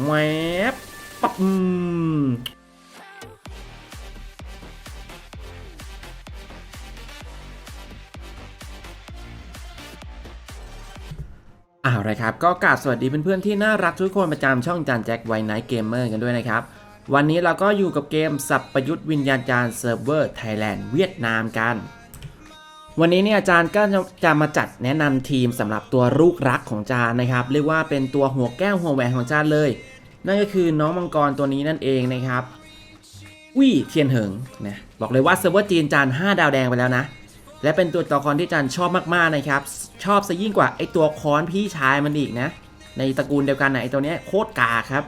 แหวบปั๊บอืมเอ้าวเลยครับ ก็กราบสวัสดีเพื่อนๆที่น่ารักทุกคนประจำช่องจานแจ็คไวไนท์เกมเมอร์กันด้วยนะครับ วันนี้เราก็อยู่กับเกมสับประยุทธ์วิญญาณจารเซิร์ฟเวอร์ไทยแลนด์เวียดนามกัน วันนี้เนี่ยอาจารย์ก็จะมาจัดแนะนำทีมสำหรับตัวลูกรักของจานนะครับ เรียกว่าเป็นตัวหัวแก้วหัวแหวนของจานเลย นั่นก็คือน้องมังกรตัวนี้นั่นเองนะครับวี่เทียนเหิงนะบอกเลยว่าเซิร์ฟเวอร์จีนจาน5ดาวแดงไปแล้วนะ และเป็นตัวละครที่จานชอบมากๆนะครับ ชอบซะยิ่งกว่าไอตัวค้อนพี่ชายมันอีกนะ ในตระกูลเดียวกันนะไอตัวเนี้ยโคตรกาครับ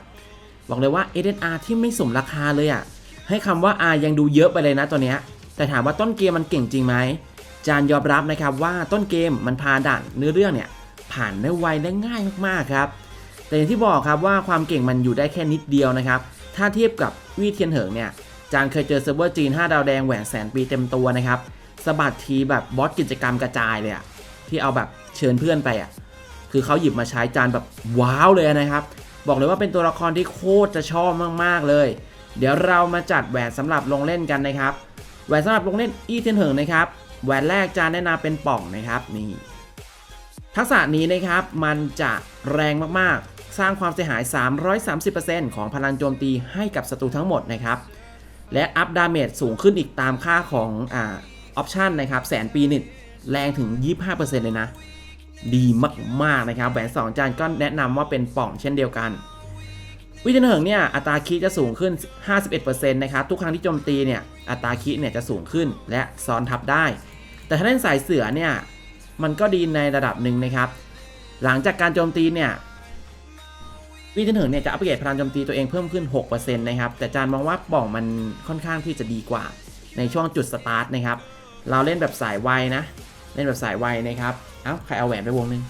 บอกเลยว่า SNR ที่ไม่สมราคาเลยอะ่ะให้คำว่า R ยังดูเยอะไปเลยนะตัวเนี้ยแต่ถามว่าต้นเกมมันเก่งจริงไหม จานยอมรับนะครับว่าต้นเกมมันพาด่านเนื้อเรื่องเนี่ยผ่านได้ไวและง่ายมากๆครับ แต่อย่างที่บอกครับว่าความเก่งมันอยู่ได้แค่นิดเดียวนะครับ ถ้าเทียบกับวี่เทียนเหิงเนี่ยจานเคยเจอเซิร์ฟเวอร์จีน 5 ดาวแดงแหวนแสนปีเต็มตัวนะครับสะบัดทีแบบบอสกิจกรรมกระจายเลยอะที่เอาแบบเชิญเพื่อนไปอะคือเขาหยิบมาใช้จานแบบว้าวเลยนะครับ บอกเลยว่าเป็นตัวละครที่โคตรจะชอบมากๆเลย เดี๋ยวเรามาจัดแหวนสำหรับลงเล่นกันนะครับแหวนสำหรับลงเล่นอีเทียนเหิงนะครับ แหวนแรกจานแนะนำเป็นป่องนะครับนี่ทักษะนี้นะครับมันจะแรงมากๆ สร้างความเสียหาย 330%ของพลังโจมตีให้กับศัตรูทั้งหมดนะครับ และอัพดาเมจสูงขึ้นอีกตามค่าของอ่าออปชันนะครับแสนปีนิดแรงถึง 25%เลยนะ ดีมาก ๆ นะครับแหวน2จานก็แนะนำว่าเป็นป่องเช่นเดียวกัน วิธีเหิงเนี่ยอัตราคีจะสูงขึ้น 51%นะครับทุกครั้งที่โจมตีเนี่ยอัตราคีเนี่ยจะสูงขึ้นและซ้อนทับได้ แต่ถ้าเล่นสายเสือเนี่ยมันก็ดีในระดับหนึ่งนะครับ หลังจากการโจมตีเนี่ยวิธีเหิงเนี่ยจะอัปเกรดพลังโจมตีตัวเองเพิ่มขึ้น 6%นะครับ แต่จานมองว่าป่องมันค่อนข้างที่จะดีกว่า ในช่วงจุดสตาร์ทนะครับ เราเล่นแบบสายไวนะ เล่นแบบสายไวนะครับ เอ้า ใครเอาแหวนไปวงหนึง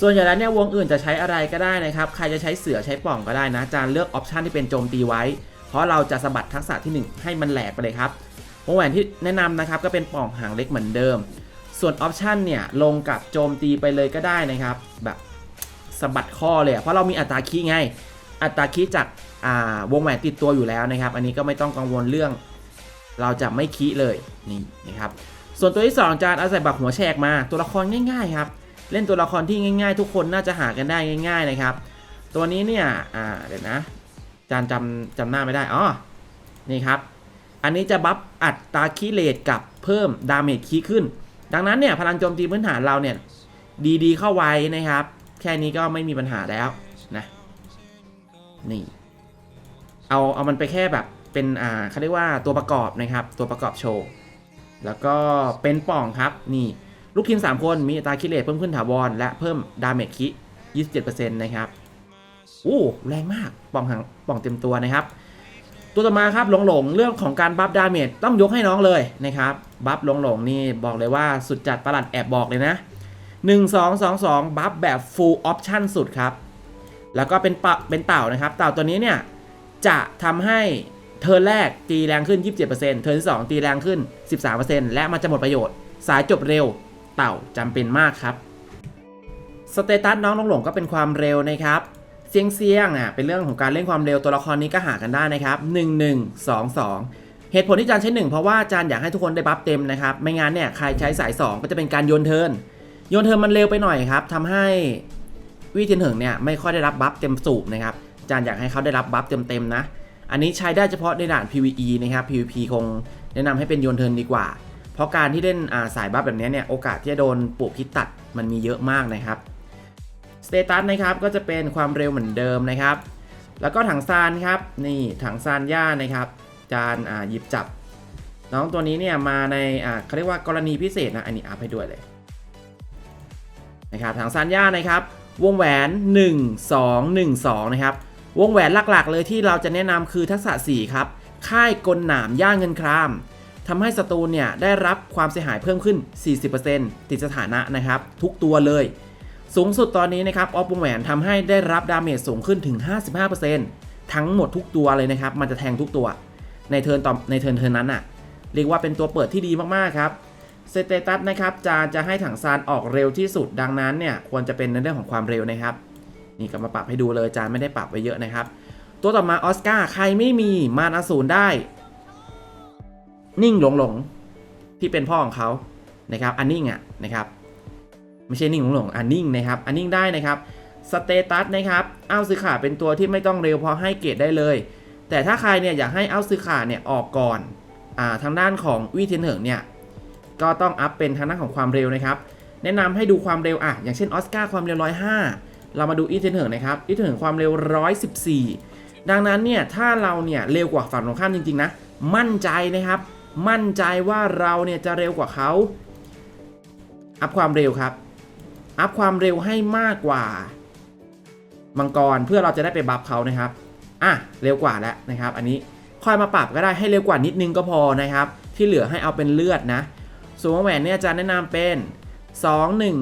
ส่วนใหญ่แล้วเนี่ยวงอื่นจะใช้อะไรก็ได้นะครับ ใครจะใช้เสือใช้ป่องก็ได้นะ จานเลือกออปชันที่เป็นโจมตีไว้ เพราะเราจะสะบัดทักษะทีหนึ่1 ให้มันแหลกไปเลยครับ วงแหวนที่แนะนำนะครับก็เป็นป่องหางเล็กเหมือนเดิม ส่วนออปชันเนี่ยลงกับโจมตีไปเลยก็ได้นะครับแบบสะบัดข้อเลย เพราะเรามีอัตราคีไง อัตราคีจากาวงแหวนติดตัวอยู่แล้วนะครับ อันนี้ก็ไม่ต้องกังวลเรื่อง เราจะไม่คีเลยนี่นะครับ ส่วนตัวที่ 2 จานอาศัยบักหัวแฉกมาตัวละครง่ายๆครับเล่นตัวละครที่ง่าย ๆ ทุกคนน่าจะหากันได้ง่าย ๆนะครับ ตัวนี้เนี่ยเดี๋ยวนะจานจำจำหน้าไม่ได้อ๋อนี่ครับ อันนี้จะบัฟอัตราคีเลตกับเพิ่มดาเมจคีขึ้น ดังนั้นเนี่ยพลังโจมตีพื้นฐานเราเนี่ยดีๆเข้าไว้นะครับ แค่นี้ก็ไม่มีปัญหาแล้วนะนี่เอาเอามันไปแค่แบบเป็นอ่าเขาเรียกว่าตัวประกอบนะครับ ตัวประกอบโชว์แล้วก็เป็นป่องครับนี่ลูกทีม 3 คนมีอัตราคิเลตเพิ่มขึ้นถาวร และเพิ่มดาเมจคิ 27%นะครับอู้แรงมากป่องหางป่องเต็มตัวนะครับ ตัวต่อมาครับหลงหลงเรื่องของการบัฟดาเมจต้องยกให้น้องเลยนะครับ บัฟหลงหลงนี่บอกเลยว่าสุดจัดประหลัดแอบบอกเลยนะ 1 2 2 2 บัฟแบบ full option สุดครับ แล้วก็เป็นปะเป็นเต่านะครับ เต่าตัวนี้เนี่ยจะทำให้เทิร์นแรกตีแรงขึ้น 27%เทิร์นที่2ตีแรงขึ้น 13%และมันจะหมดประโยชน์ สายจบเร็วเต่าจำเป็นมากครับสเตตัสน้องหลงหลงก็เป็นความเร็วนะครับ เสียงเสียงอะเป็นเรื่องของการเล่นความเร็วตัวละครนี้ก็หากันได้นะครับ 1 1 2 2 เหตุผลที่จานใช้ 1 เพราะว่าจานอยากให้ทุกคนได้บัฟเต็มนะครับไม่งั้นเนี่ยใครใช้สาย 2 ก็จะเป็นการโยนเทิร์นโยนเทิร์นมันเร็วไปหน่อยครับทำให้วิเทียนเหิงเนี่ยไม่ค่อยได้รับบัฟเต็มสูบนะครับจานอยากให้เขาได้รับบัฟเต็มๆนะ อันนี้ใช้ได้เฉพาะในด่าน PVE นะครับ PVP คงแนะนำให้เป็นโยนเทิร์นดีกว่า เพราะการที่เล่นสายบัฟแบบนี้เนี่ยโอกาสที่จะโดนปลูกพิษตัดมันมีเยอะมากนะครับ สเตตัสนะครับก็จะเป็นความเร็วเหมือนเดิมนะครับ แล้วก็ถังซานครับนี่ถังซานย่านะครับ จานอ่าหยิบจับ น้องตัวนี้เนี่ยมาในอ่าเขาเรียกว่ากรณีพิเศษนะอันนี้อัพให้ด้วยเลยนะครับถังซานย่านะครับ วงแหวน 1 2 1 2 นะครับ วงแหวนหลักๆ เลยที่เราจะแนะนำคือทักษะ 4 ครับ ค่ายกลหนามย่าเงินครามทำให้ศัตรูเนี่ยได้รับความเสียหายเพิ่มขึ้น 40%ติดสถานะนะครับ ทุกตัวเลย สูงสุดตอนนี้นะครับออฟวงแหวนทำให้ได้รับดาเมจสูงขึ้นถึง 55%ทั้งหมดทุกตัวเลยนะครับ มันจะแทงทุกตัว ในเทิร์นต่อในเทิร์นเทิร์นนั้นอะเรียกว่าเป็นตัวเปิดที่ดีมากๆครับสเตตัสนะครับจะจะให้ถังซานออกเร็วที่สุดดังนั้นเนี่ยควรจะเป็นในเรื่องของความเร็วนะครับ นี่ก็มาปรับให้ดูเลยจานไม่ได้ปรับไว้เยอะนะครับ ตัวต่อมาออสการ์ใครไม่มีมารอสูรได้ นิ่งหลงหลงที่เป็นพ่อของเขานะครับอันนิ่งอะนะครับ ไม่ใช่นิ่งหลงหลงอันนิ่งนะครับอันนิ่งได้นะครับสเตตัสนะครับอ้าวซื้อขาเป็นตัวที่ไม่ต้องเร็วพอให้เกรดได้เลย แต่ถ้าใครเนี่ยอยากให้อ้าวซื้อขาเนี่ยออกก่อนอ่าทางด้านของวิเทนเหิงเนี่ยก็ต้องอัพเป็นทางด้านของความเร็วนะครับ แนะนำให้ดูความเร็วอะอย่างเช่นออสการ์ความเร็ว 105 เรามาดูอีเทนเหิงนะครับอีเทนเหิงความเร็ว 114 ดังนั้นเนี่ยถ้าเราเนี่ยเร็วกว่าฝั่งตรงข้ามจริงๆนะมั่นใจนะครับ มั่นใจว่าเราเนี่ยจะเร็วกว่าเขาอัพความเร็วครับ อัพความเร็วให้มากกว่า มังกรเพื่อเราจะได้ไปบัฟเขานะครับ อะเร็วกว่าแล้วนะครับ อันนี้ค่อยมาปรับก็ได้ให้เร็วกว่านิดนึงก็พอนะครับ ที่เหลือให้เอาเป็นเลือดนะส่วนวงแหวนเนี่ยอาจารย์แนะนำเป็น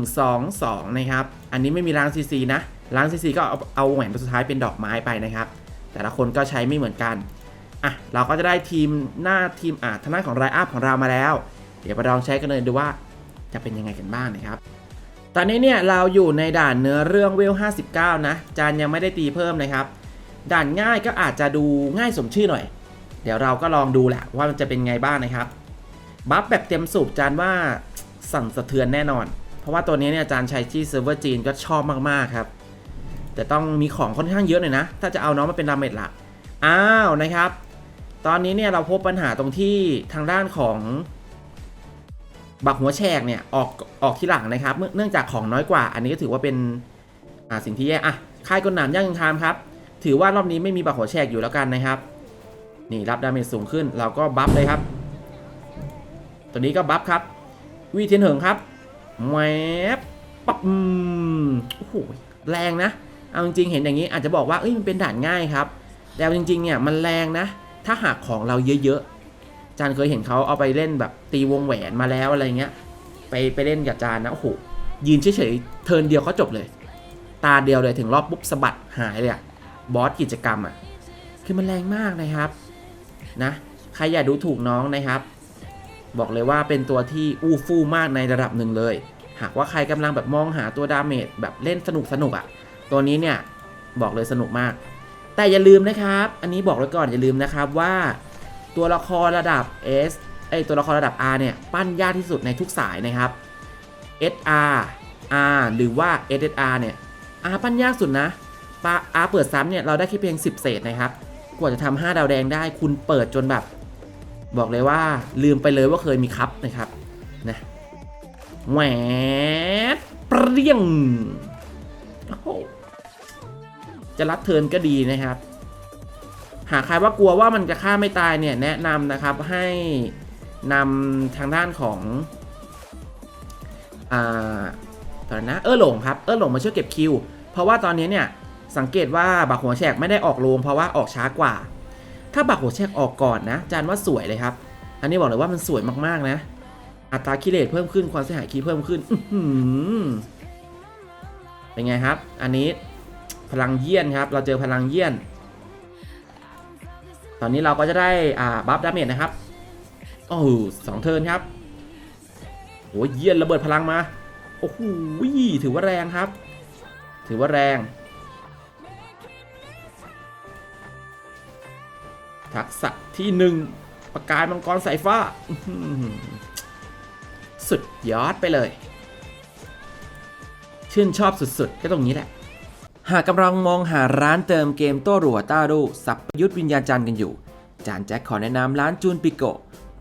2122 นะครับ อันนี้ไม่มีล้างซีซีนะล้างซีซีก็เอาเอาแหวนตัวสุดท้ายเป็นดอกไม้ไปนะครับ แต่ละคนก็ใช้ไม่เหมือนกันอะเราก็จะได้ทีมหน้าทีมอะทางด้านของไรอัพของเรามาแล้ว เดี๋ยวไปลองใช้กันเลยดูว่าจะเป็นยังไงกันบ้างนะครับ ตอนนี้เนี่ยเราอยู่ในด่านเนื้อเรื่องเวล 59 นะ จานยังไม่ได้ตีเพิ่มนะครับ ด่านง่ายก็อาจจะดูง่ายสมชื่อหน่อย เดี๋ยวเราก็ลองดูแหละว่ามันจะเป็นไงบ้างนะครับ บัฟแบบเต็มสูบจานว่าสั่นสะเทือนแน่นอน เพราะว่าตัวนี้เนี่ยจานใช้ที่เซิร์ฟเวอร์จีนก็ชอบมากๆครับ แต่ต้องมีของค่อนข้างเยอะหน่อยนะ ถ้าจะเอาน้องมาเป็นดาเมจหลัก อ้าวนะครับ ตอนนี้เนี่ยเราพบปัญหาตรงที่ทางด้านของ บักหัวแฉกเนี่ยออกออกที่หลังนะครับเนื่องจากของน้อยกว่า อันนี้ก็ถือว่าเป็นอ่าสิ่งที่แย่อะค่ายกลหนามย่างยิงทามครับ ถือว่ารอบนี้ไม่มีบักหัวแฉกอยู่แล้วกันนะครับ นี่รับดาเมจสูงขึ้น เราก็บัฟเลยครับ ตัวนี้ก็บัฟครับวีเทียนเหิงครับแหวปับอืมโอ้โหแรงนะ เอาจริงๆเห็นอย่างนี้อาจจะบอกว่าเอ้ยมันเป็นด่านง่ายครับ แต่จริงๆเนี่ยมันแรงนะ ถ้าหากของเราเยอะ จานเคยเห็นเขาเอาไปเล่นแบบตีวงแหวนมาแล้วอะไรเงี้ย ไปไปเล่นกับจานนะโอ้โหยืนเฉยๆเทินเดียวเขาจบเลย ตาเดียวเลยถึงรอบปุ๊บสะบัดหายเลยอะบอสกิจกรรมอะคือมันแรงมากนะครับนะใครอย่าดูถูกน้องนะครับ บอกเลยว่าเป็นตัวที่อู้ฟู่มากในระดับหนึ่งเลย หากว่าใครกำลังแบบมองหาตัวดาเมจแบบเล่นสนุกสนุกอะ่ะ ตัวนี้เนี่ยบอกเลยสนุกมาก แต่อย่าลืมนะครับ อันนี้บอกไว้ก่อนอย่าลืมนะครับว่า ตัวละครระดับ S ไอตัวละครระดับ R เนี่ย ปั้นยากที่สุดในทุกสายนะครับ SR R หรือว่า SSR เนี่ย R ปั้นยากสุดนะปา R เปิดซ้ำเนี่ย เราได้แค่เพียง 10 เศษนะครับ กว่าจะทำ5ดาวแดงได้คุณเปิดจนแบบ บอกเลยว่าลืมไปเลยว่าเคยมีครับนะครับนะแหวดเปรี้ยงจะรับเทินก็ดีนะครับ หากใครว่ากลัวว่ามันจะฆ่าไม่ตายเนี่ยแนะนำนะครับให้นำทางด้านของอ่าตอนนะเออหลงครับเออหลงมาช่วยเก็บคิว เพราะว่าตอนนี้เนี่ยสังเกตว่าบักหัวแฉกไม่ได้ออกโรงเพราะว่าออกช้ากว่า ถ้าบักหัวแชกออกก่อนนะจานว่าสวยเลยครับ อันนี้บอกเลยว่ามันสวยมากๆนะ อัตราคิเลตเพิ่มขึ้นความเสียหายคีเพิ่มขึ้นเป็นไงครับ อันนี้พลังเยี่ยนครับ เราเจอพลังเยี่ยน ตอนนี้เราก็จะได้อ่าบัฟดาเมจนะครับโอ้โหสองเทิร์นครับโอ้ยเยี่ยนระเบิดพลังมาโอ้โหถือว่าแรงครับ ถือว่าแรงทักษะที่หนึ่งประกายมังกรสายฟ้า สุดยอดไปเลย ชื่นชอบสุดๆ ก็ตรงนี้แหละ หากกำลังมองหาร้านเติมเกมโต้รัวต้ารูสับยุทธ์วิญญาจันทร์กันอยู่ จานแจ็คขอแนะนำร้านจูนปิโก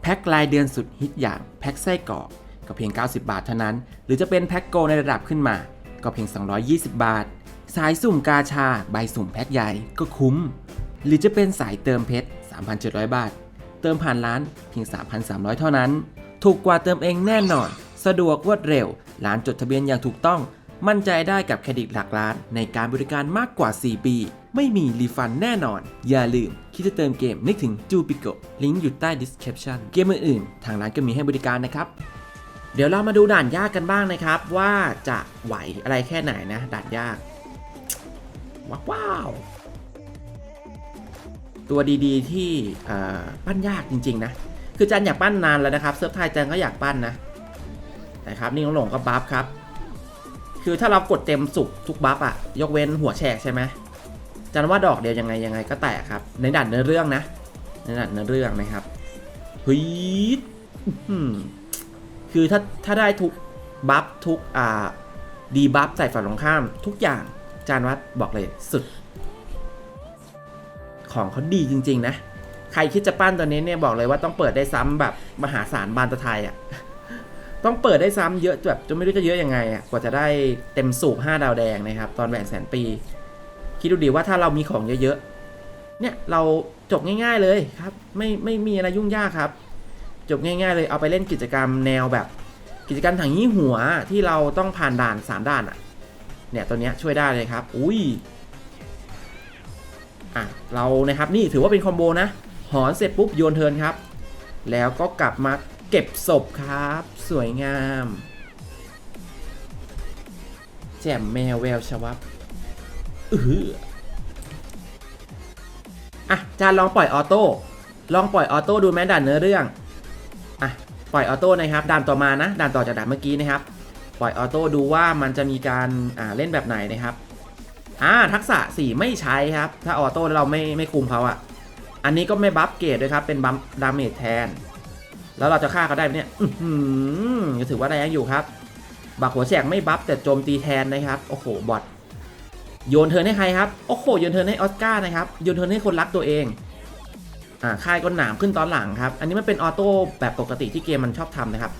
แพ็ครายเดือนสุดฮิตอย่างแพ็คไส้กรอกก็เพียง 90 บาทเท่านั้น หรือจะเป็นแพ็คโกในระดับขึ้นมา ก็เพียง 220 บาท สายสุ่มกาชา ใบสุ่มแพ็คใหญ่ก็คุ้ม หรือจะเป็นสายเติมเพชร 3,700 บาท เติมผ่านร้านเพียง 3,300 เท่านั้น ถูกกว่าเติมเองแน่นอน สะดวกรวดเร็ว ร้านจดทะเบียนอย่างถูกต้อง มั่นใจได้กับเครดิตหลักล้านในการบริการมากกว่า 4 ปี ไม่มีรีฟันแน่นอน อย่าลืม คิดจะเติมเกมนึกถึงจูปิโกลิงก์อยู่ใต้ description เกมอื่นๆ ทางร้านก็มีให้บริการนะครับ เดี๋ยวเรามาดูด่านยากกันบ้างนะครับ ว่าจะไหวอะไรแค่ไหนนะ ด่านยาก ว้าวตัวดีๆ ที่ปั้นยากจริง ๆ นะ คือจันอยากปั้นนานแล้วนะครับ เซิร์ฟไทยจันก็อยากปั้นนะนะครับนี่น้องหลงก็บัฟครับ คือถ้าเรากดเต็มสุกทุกบัฟอะยกเว้นหัวแฉกใช่ไหมจันว่าดอกเดียวยังไงยังไงก็แตกครับ ในด่านเนื้อเรื่องนะ ในด่านเนื้อเรื่องนะครับเฮ้ยอื้อหือคือถ้าถ้าได้ทุกบัฟทุกอ่าดีบัฟใส่ฝั่งตรงข้าม ทุกอย่างจานวัดบอกเลยสุด ของเขาดีจริง ๆ นะ ใครคิดจะปั้นตัวนี้เนี่ยบอกเลยว่าต้องเปิดได้ซ้ำแบบมหาศาลบานตะไทยอะ ต้องเปิดได้ซ้ำเยอะแบบจนไม่รู้จะเยอะยังไงอะกว่าจะได้เต็มสูบ5ดาวแดงนะครับ ตอนแหวนแสนปี คิดดูดีว่าถ้าเรามีของเยอะๆเนี่ยเราจบง่าย ๆเลยครับ ไม่ไม่มีอะไรยุ่งยากครับ จบง่าย ๆ เลยเอาไปเล่นกิจกรรมแนวแบบกิจกรรมถังยี่หัวที่เราต้องผ่านด่านสามด่านอะเนี่ยตัวเนี้ยช่วยได้เลยครับ อุ้ยอะเรานะครับนี่ถือว่าเป็นคอมโบนะ หอนเสร็จปุ๊บโยนเทินครับ แล้วก็กลับมา เก็บศพครับ สวยงาม แจ่มแมวแววชวับอือออะจานลองปล่อยออโต้ลองปล่อยออโต้ดูแม้ด่านเนื้อเรื่องอะปล่อยออโต้นะครับด่านต่อมานะด่านต่อจากด่านเมื่อกี้นะครับ ปล่อยออโต้ดูว่ามันจะมีการอ่าเล่นแบบไหนนะครับอ่าทักษะ4ไม่ใช้ครับ ถ้าออโต้เราไม่ไม่คุมเขาอะอันนี้ก็ไม่บัฟเกรดด้วยครับ เป็นบัฟดาเมจแทน แล้วเราจะฆ่าเขาได้ไหมเนี่ยอื้อถือว่าแรงอยู่ครับ บักหัวแฉกไม่บัฟแต่โจมตีแทนนะครับ โอ้โห บอทโยนเทินให้ใครครับ โอ้โห โยนเทินให้ออสการ์นะครับ โยนเทินให้คนรักตัวเอง อ่า ค่ายก็หนามขึ้นตอนหลังครับ อันนี้มันเป็นออโต้แบบปกติที่เกมมันชอบทำนะครับ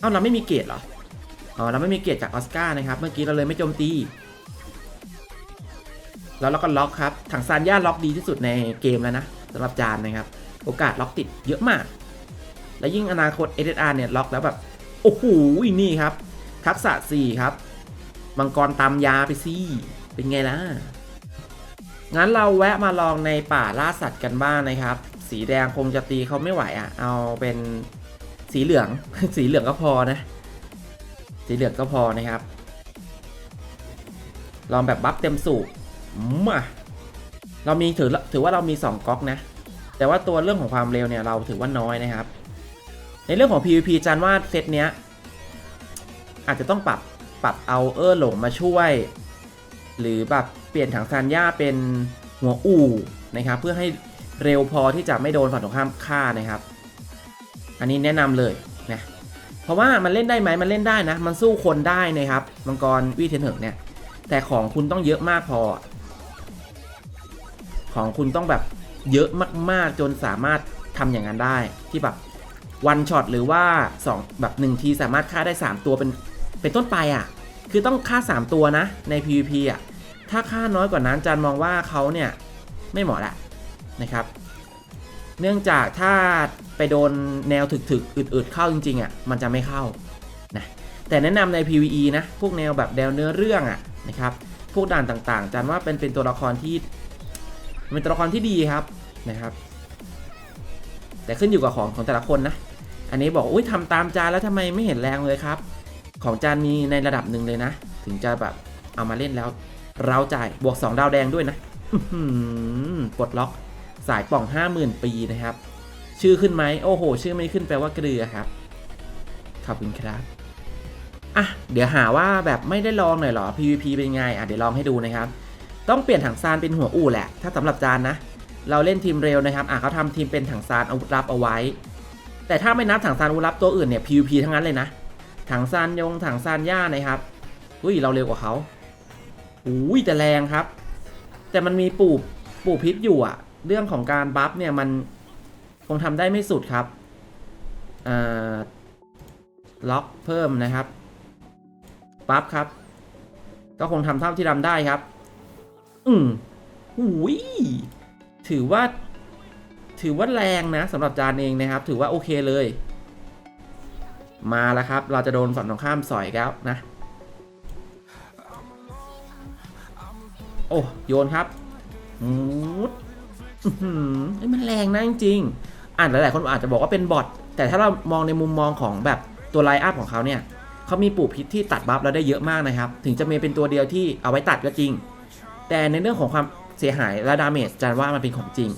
เอ้าเราไม่มีเกรดเหรอ อ๋อ เราไม่มีเกรดจากออสการ์นะครับ เมื่อกี้เราเลยไม่โจมตี แล้วเราก็ล็อกครับ ถังซานย่าล็อกดีที่สุดในเกมแล้วนะสำหรับจานนะครับ โอกาสล็อกติดเยอะมาก และยิ่งอนาคต SSR เนี่ยล็อกแล้วแบบ โอ้โหนี่ครับ ทักษะ 4 ครับ มังกรตามยาไปสิเป็นไงล่ะ งั้นเราแวะมาลองในป่าล่าสัตว์กันบ้างนะครับ สีแดงคงจะตีเขาไม่ไหวอะ เอาเป็นสีเหลือง สีเหลืองก็พอนะ สีเหลืองก็พอนะครับ ลองแบบบัฟเต็มสูบมาเรามีถือถือว่าเรามี 2ก๊อกนะ แต่ว่าตัวเรื่องของความเร็วเนี่ยเราถือว่าน้อยนะครับ ในเรื่องของ PVP จันว่าเซตเนี้ย อาจจะต้องปรับปรับเอาเออร์หลงมาช่วย หรือแบบเปลี่ยนถังซานย่าเป็นหัวอู่นะครับ เพื่อให้เร็วพอที่จะไม่โดนฝั่งตรงข้ามฆ่านะครับ อันนี้แนะนำเลยนะเพราะว่ามันเล่นได้ไหมมันเล่นได้นะ มันสู้คนได้นะครับมังกรวีเทนเหิงเนี่ย แต่ของคุณต้องเยอะมากพอ ของคุณต้องแบบเยอะมากๆจนสามารถทำอย่างนั้นได้ที่แบบ วันช็อตหรือว่า 2 แบบ 1 ทีสามารถฆ่าได้ 3 ตัวเป็นเป็นต้นไปอะ คือต้องฆ่า 3 ตัวนะใน PVP อะ ถ้าฆ่าน้อยกว่านั้นจันมองว่าเขาเนี่ยไม่เหมาะละนะครับ เนื่องจากถ้าไปโดนแนวถึกๆอึดๆเข้าจริงๆอะมันจะไม่เข้านะแต่แนะนำใน PVE นะพวกแนวแบบแนวเนื้อเรื่องอะนะครับพวกด่านต่างๆจันว่าเป็นเป็นตัวละครที่เป็นตัวละครที่ดีครับนะครับ แต่ขึ้นอยู่กับของของแต่ละคนนะ อันนี้บอกอุ้ยทำตามจานแล้วทำไมไม่เห็นแรงเลยครับ ของจานมีในระดับหนึ่งเลยนะ ถึงจะแบบเอามาเล่นแล้ว เราจ่ายบวก 2 ดาวแดงด้วยนะหือปลดล็อกสายป่อง 50,000 ปีนะครับ ชื่อขึ้นไหมโอ้โห ชื่อไม่ขึ้นแปลว่าเกลือครับ ขอบคุณครับอะเดี๋ยวหาว่าแบบไม่ได้ลองหน่อยหรอ PVP เป็นไงอะเดี๋ยวลองให้ดูนะครับ ต้องเปลี่ยนถังซานเป็นหัวอู่แหละ ถ้าสำหรับจานนะ เราเล่นทีมเร็วนะครับอะเขาทำทีมเป็นถังซานอาวุธลับเอาไว้ แต่ถ้าไม่นับถังซานอาวุธลับตัวอื่นเนี่ย PVP ทั้งนั้นเลยนะ ถังซานยงถังซานย่านะครับ อุ้ยเราเร็วกว่าเขาอุ้ยแต่แรงครับ แต่มันมีปูบปูพิษอยู่อะเรื่องของการบัฟเนี่ยมันคงทำได้ไม่สุดครับอ่าล็อกเพิ่มนะครับปั๊บครับ ก็คงทำเท่าที่ทำได้ครับ อืมหุยถือว่า ถือว่าแรงนะสำหรับจานเองนะครับ ถือว่าโอเคเลย มาแล้วครับ เราจะโดนฝั่งตรงข้ามสอยแล้วนะ โอ้โยนครับมุดมันแรงนะจริงๆอ่านหลายๆคนอาจจะบอกว่าเป็นบอทแต่ถ้าเรามองในมุมมองของแบบตัวไลอัพของเขาเนี่ยเขามีปู่พิษที่ตัดบัฟแล้วได้เยอะมากนะครับ ถึงจะมีเป็นตัวเดียวที่เอาไว้ตัดก็จริง แต่ในเรื่องของความเสียหายและดาเมจจานว่ามันเป็นของจริง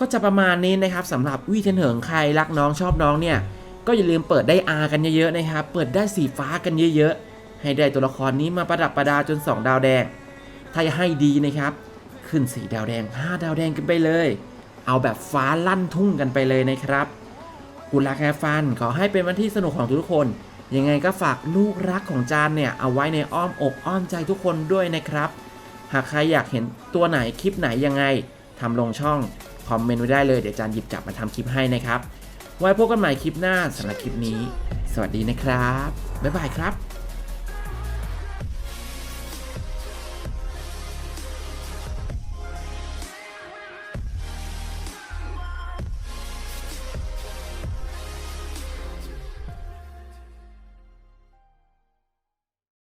ก็จะประมาณนี้นะครับสำหรับวีเทนเหิงใครรักน้องชอบน้องเนี่ย ก็อย่าลืมเปิดได้ R กันเยอะๆนะครับ เปิดได้สีฟ้ากันเยอะๆ ให้ได้ตัวละครนี้มาประดับประดาจน 2 ดาวแดง ถ้าจะให้ดีนะครับ ขึ้น4ดาวแดง 5 ดาวแดงกันไปเลย เอาแบบฟ้าลั่นทุ่งกันไปเลยนะครับกุลักแฮฟันขอให้เป็นวันที่สนุกของทุกคน ยังไงก็ฝากลูกรักของจานเนี่ยเอาไว้ในอ้อมอกอ้อมใจทุกคนด้วยนะครับ หากใครอยากเห็นตัวไหนคลิปไหนยังไงทำลงช่อง คอมเมนต์ไว้ได้เลยเดี๋ยวจานหยิบจับมาทำคลิปให้นะครับ ไว้พบกันใหม่คลิปหน้าสำหรับคลิปนี้ สวัสดีนะครับ บ๊ายบายครับ